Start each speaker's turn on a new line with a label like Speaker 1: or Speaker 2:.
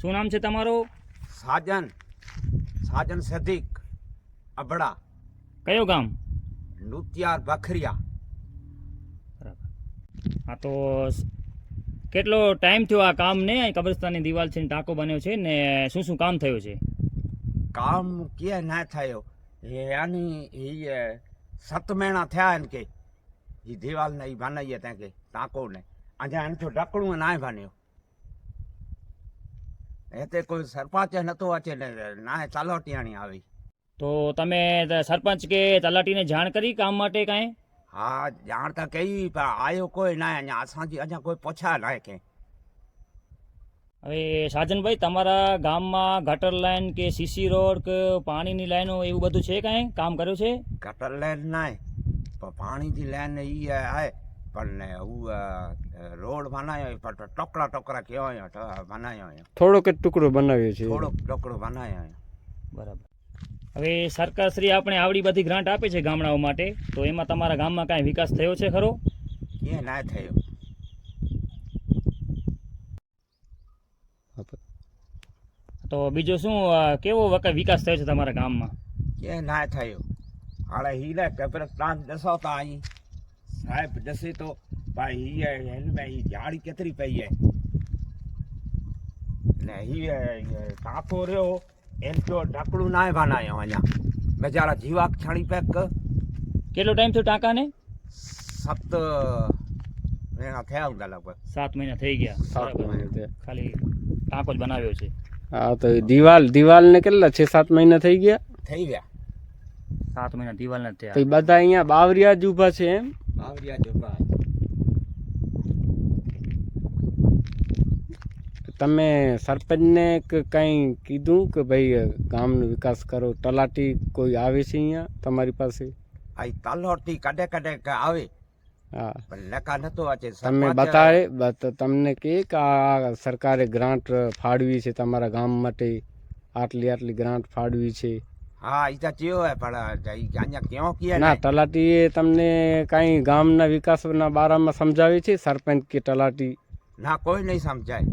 Speaker 1: શું નામ છે તમારું?
Speaker 2: સાજન. સાજન સદીક અબડા.
Speaker 1: કયો ગામ?
Speaker 2: નૃત્યાર બખરિયા
Speaker 1: હા તો કેટલો ટાઈમ થયો આ કામ ને કબ્રસ્તાનની દિવાલ છે ને ટાંકો બન્યો છે ને શું શું કામ થયું છે?
Speaker 2: કામ કે ના થયો? એ આની એ સત મહિના થયા એમ કે. એ દિવાલ ને એ બનાવીએ ત્યાં કે ટાંકો ને આજે એને તો ઢકડું ના બન્યો. એ તે કોઈ સરપંચ નતો અચે ને ના તલાટીયાણી આવી.
Speaker 1: તો તમે સરપંચ કે તલાટીને જાણ કરી કામ માટે કાંઈ?
Speaker 2: હા જાણતા કઈ પણ આવ્યો કોઈ ના અહીંયા અસાંજી અહીંયા કોઈ પૂછા ના કે.
Speaker 1: હવે સાજનભાઈ તમારા ગામમાં ગટર લાઈન કે સીસી રોડ કે પાણીની લાઈનો એવું બધું છે કાંઈ? કામ કર્યું છે?
Speaker 2: ગટર લાઈન નાય પણ પાણીની લાઈન ઈ આય પણ હું રોડ બનાવ્યો પણ ટોકરા ટોકરા કહેવાય બનાવ્યો
Speaker 3: થોડોક જ ટુકડો બનાવ્યો છે
Speaker 2: થોડોક ટોકરો બનાવ્યો
Speaker 1: બરાબર. હવે સરકારશ્રી આપણે આવડી બધી ગ્રાન્ટ આપે છે ગામડાઓ માટે તો એમાં તમારા ગામમાં કાંઈ વિકાસ થયો છે ખરો?
Speaker 2: એ ના થયો.
Speaker 1: તો બીજું શું કેવો વક- વિકાસ થયો છે તમારા ગામમાં?
Speaker 2: એ ના થયો. હાલે હીલે કબ્રસ્તાન દસો દસાવતા અહીં. સાહેબ દસે તો. ભાઈ હી એનમાં હી જાડી કેતરી પઈ હે ને હી કાકો રહ્યો એમ તો ઢાકડું નાય બનાવ્યો અહીંયા. બેચારા જીવા છાણી પેક
Speaker 1: કેટલો ટાઈમ થયો ટાંકાને?
Speaker 2: સત મહિના થયા હતા લગભગ.
Speaker 1: સાત મહિના થઈ ગયા.
Speaker 3: સાત. મહિના.
Speaker 1: ખાલી ટાંકો જ બનાવ્યો છે.
Speaker 3: હા તો દિવાલ દિવાલ ને કેટલા છે સાત મહિના થઈ ગયા?
Speaker 2: થઈ ગયા.
Speaker 1: સાત મહિના દિવાલ
Speaker 3: ના
Speaker 1: થયા.
Speaker 3: બધા અહીંયા બાવરિયા જ ઊભા છે એમ?
Speaker 2: બાવરિયા જોપા
Speaker 3: તમે સરપંચને કે કંઈ કીધું કે ભાઈ ગામનો વિકાસ કરો? તલાટી કોઈ આવે છે અહીંયા તમારી પાસે?
Speaker 2: આ તલાટી કડે કડે કે આવે.
Speaker 3: હા.
Speaker 2: પણ લેખા નતો વાંચે
Speaker 3: તમે બતાવે બત- તમને કે કે આ સરકારે ગ્રાન્ટ ફાળવી છે તમારા ગામ માટે? આટલી આટલી ગ્રાન્ટ ફાળવી છે?
Speaker 2: હા ઈ તો ચિયો હે પણ અહીંયા ક્યાં કહે
Speaker 3: ના તલાટીએ તમને કાંઈ ગામના વિકાસના બારામાં સમજાવે છે? સરપંચ કે તલાટી?
Speaker 2: ના કોઈ નહીં સમજાય.